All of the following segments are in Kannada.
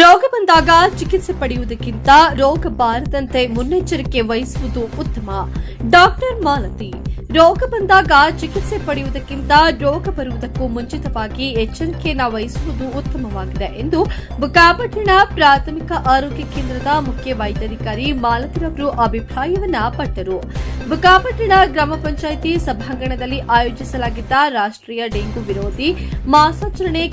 ರೋಗ ಬಂದಾಗ ಚಿಕಿತ್ಸೆ ಪಡೆಯುವುದಕ್ಕಿಂತ ರೋಗ ಬಾರದಂತೆ ಮುನ್ನೆಚ್ಚರಿಕೆ ವಹಿಸುವುದು ಉತ್ತಮ. ಡಾಕ್ಟರ್ ಮಾಲತಿ, ರೋಗ ಬಂದಾಗ ಚಿಕಿತ್ಸೆ ಪಡೆಯುವುದಕ್ಕಿಂತ ರೋಗ ಬರುವುದಕ್ಕೂ ಮುಂಚಿತವಾಗಿ ಎಚ್ಚರಿಕೆಯನ್ನು ವಹಿಸುವುದು ಉತ್ತಮವಾಗಿದೆ ಎಂದು ಬುಕಾಪಟ್ಟಣ ಪ್ರಾಥಮಿಕ ಆರೋಗ್ಯ ಕೇಂದ್ರದ ಮುಖ್ಯ ವೈದ್ಯಾಧಿಕಾರಿ ಮಾಲತಿರವರು ಅಭಿಪ್ರಾಯವನ್ನ ಪಟ್ಟರು. ಬುಕಾಪಟ್ಟಣ ಗ್ರಾಮ ಪಂಚಾಯಿತಿ ಸಭಾಂಗಣದಲ್ಲಿ ಆಯೋಜಿಸಲಾಗಿದ್ದ ರಾಷ್ಟ್ರೀಯ ಡೆಂಗು ವಿರೋಧಿ ಮಾಸಾಚರಣೆ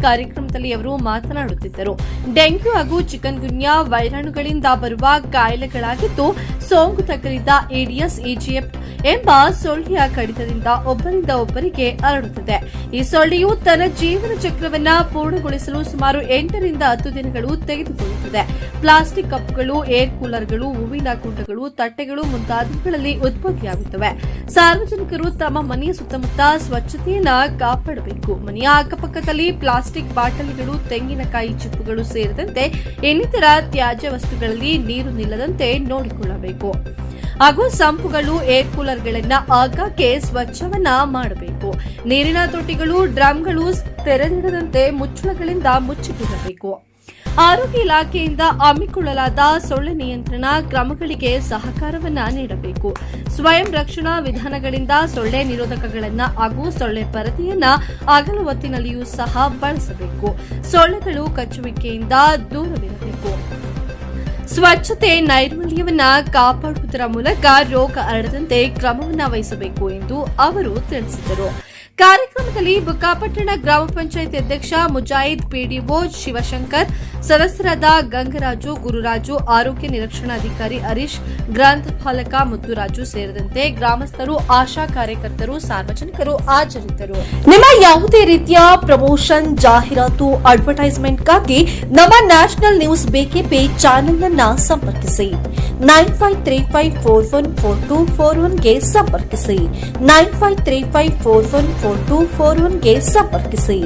ಕಾರ್ಯಕ್ರಮದಲ್ಲಿ ಅವರು ಮಾತನಾಡುತ್ತಿದ್ದರು. ಡೆಂಗ್ಯೂ ಹಾಗೂ ಚಿಕನ್ ಗುನ್ಯಾ ವೈರಾಣುಗಳಿಂದ ಬರುವ ಕಾಯಿಲೆಗಳಾಗಿದ್ದು, ಸೋಂಕು ತಗುಲಿದ ಎಡಿಎಸ್ ಈಜಿಪ್ಟ್ ಎಂಬ ಸೊಳ್ಳೆಯ ಕಡಿತದಿಂದ ಒಬ್ಬರಿಂದ ಒಬ್ಬರಿಗೆ ಹರಡುತ್ತದೆ ಈ ಸೊಳ್ಳೆಯು ತನ್ನ ಜೀವನ ಚಕ್ರವನ್ನ ಪೂರ್ಣಗೊಳಿಸಲು ಸುಮಾರು ಎಂಟರಿಂದ ಹತ್ತು ದಿನಗಳು ತೆಗೆದುಕೊಳ್ಳುತ್ತದೆ. ಪ್ಲಾಸ್ಟಿಕ್ ಕಪ್ಗಳು, ಏರ್ ಕೂಲರ್ಗಳು, ಹೂವಿನ ಕುಂಡಗಳು ತಟ್ಟೆಗಳು ಮುಂತಾದವುಗಳಲ್ಲಿ ಉತ್ಪತ್ತಿಯಾಗುತ್ತವೆ ಸಾರ್ವಜನಿಕರು ತಮ್ಮ ಮನೆಯ ಸುತ್ತಮುತ್ತ ಸ್ವಚ್ಛತೆಯನ್ನ ಕಾಪಾಡಬೇಕು. ಮನೆಯ ಅಕ್ಕಪಕ್ಕದಲ್ಲಿ ಪ್ಲಾಸ್ಟಿಕ್ ಬಾಟಲಿಗಳು ತೆಂಗಿನಕಾಯಿ ಚಿಪ್ಪುಗಳು ಸೇರಿದಂತೆ ಇನ್ನಿತರ ತ್ಯಾಜ್ಯ ವಸ್ತುಗಳಲ್ಲಿ ನೀರು ನಿಲ್ಲದಂತೆ ನೋಡಿಕೊಳ್ಳಬೇಕು. ಹಾಗೂ ಸಂಪುಗಳು, ಏರ್ ಕೂಲರ್ಗಳನ್ನ ಆಗಾಗ್ಗೆ ಸ್ವಚ್ಛವನ್ನ ಮಾಡಬೇಕು. ನೀರಿನ ತೊಟ್ಟಿಗಳು, ಡ್ರಮ್ಗಳು ತೆರೆದಿಡದಂತೆ ಮುಚ್ಚಳಗಳಿಂದ ಮುಚ್ಚಿಬಿಡಬೇಕು ಆರೋಗ್ಯ ಇಲಾಖೆಯಿಂದ ಹಮ್ಮಿಕೊಳ್ಳಲಾದ ಸೊಳ್ಳೆ ನಿಯಂತ್ರಣ ಕ್ರಮಗಳಿಗೆ ಸಹಕಾರವನ್ನ ನೀಡಬೇಕು. ಸ್ವಯಂ ರಕ್ಷಣಾ ವಿಧಾನಗಳಿಂದ ಸೊಳ್ಳೆ ನಿರೋಧಕಗಳನ್ನ ಹಾಗೂ ಸೊಳ್ಳೆ ಪರದೆಯನ್ನ ಅಗಲ ಹೊತ್ತಿನಲ್ಲಿಯೂ ಸಹ ಬಳಸಬೇಕು. ಸೊಳ್ಳೆಗಳು ಕಚ್ಚುವಿಕೆಯಿಂದ ದೂರವಿರಬೇಕು. ಸ್ವಚ್ಛತೆ ನೈರ್ಮಲ್ಯವನ್ನ ಕಾಪಾಡುವುದರ ಮೂಲಕ ರೋಗ ಹರಡದಂತೆ ಕ್ರಮವನ್ನ ವಹಿಸಬೇಕು ಎಂದು ಅವರು ತಿಳಿಸಿದರು. ಕಾರ್ಯಕ್ರಮದಲ್ಲಿ ಬುಕ್ಕಾಪಟ್ಟಣ ಗ್ರಾಮ ಪಂಚಾಯತ್ ಅಧ್ಯಕ್ಷ ಮುಜಾಹಿದ್ ಪಿಡಿಒ ಶಿವಶಂಕರ್, ಸದಸ್ಯರಾದ ಗಂಗರಾಜು, ಗುರುರಾಜು, ಆರೋಗ್ಯ ನಿರೀಕ್ಷಣಾಧಿಕಾರಿ ಹರೀಶ್ ಗ್ರಂಥಪಾಲಕ ಮುತ್ತುರಾಜು ಸೇರಿದಂತೆ ಗ್ರಾಮಸ್ಥರು, ಆಶಾ ಕಾರ್ಯಕರ್ತರು, ಸಾರ್ವಜನಿಕರು ಹಾಜರಿದ್ದರು. ನಿಮ್ಮ ಯಾವುದೇ ರೀತಿಯ ಪ್ರಮೋಷನ್, ಜಾಹೀರಾತು, ಅಡ್ವರ್ಟೈಸ್ಮೆಂಟ್ಗಾಗಿ ನಮ್ಮ ನ್ಯಾಷನಲ್ ನ್ಯೂಸ್ ಬಿಕೆಪಿ ಚಾನೆಲ್ ಅನ್ನ ಸಂಪರ್ಕಿಸಿ. Nine five three five four one four two four ಒನ್ಗೆ ಸಂಪರ್ಕಿಸಿ. Nine five three five four one four two four ಒನ್ಗೆ ಸಂಪರ್ಕಿಸಿ.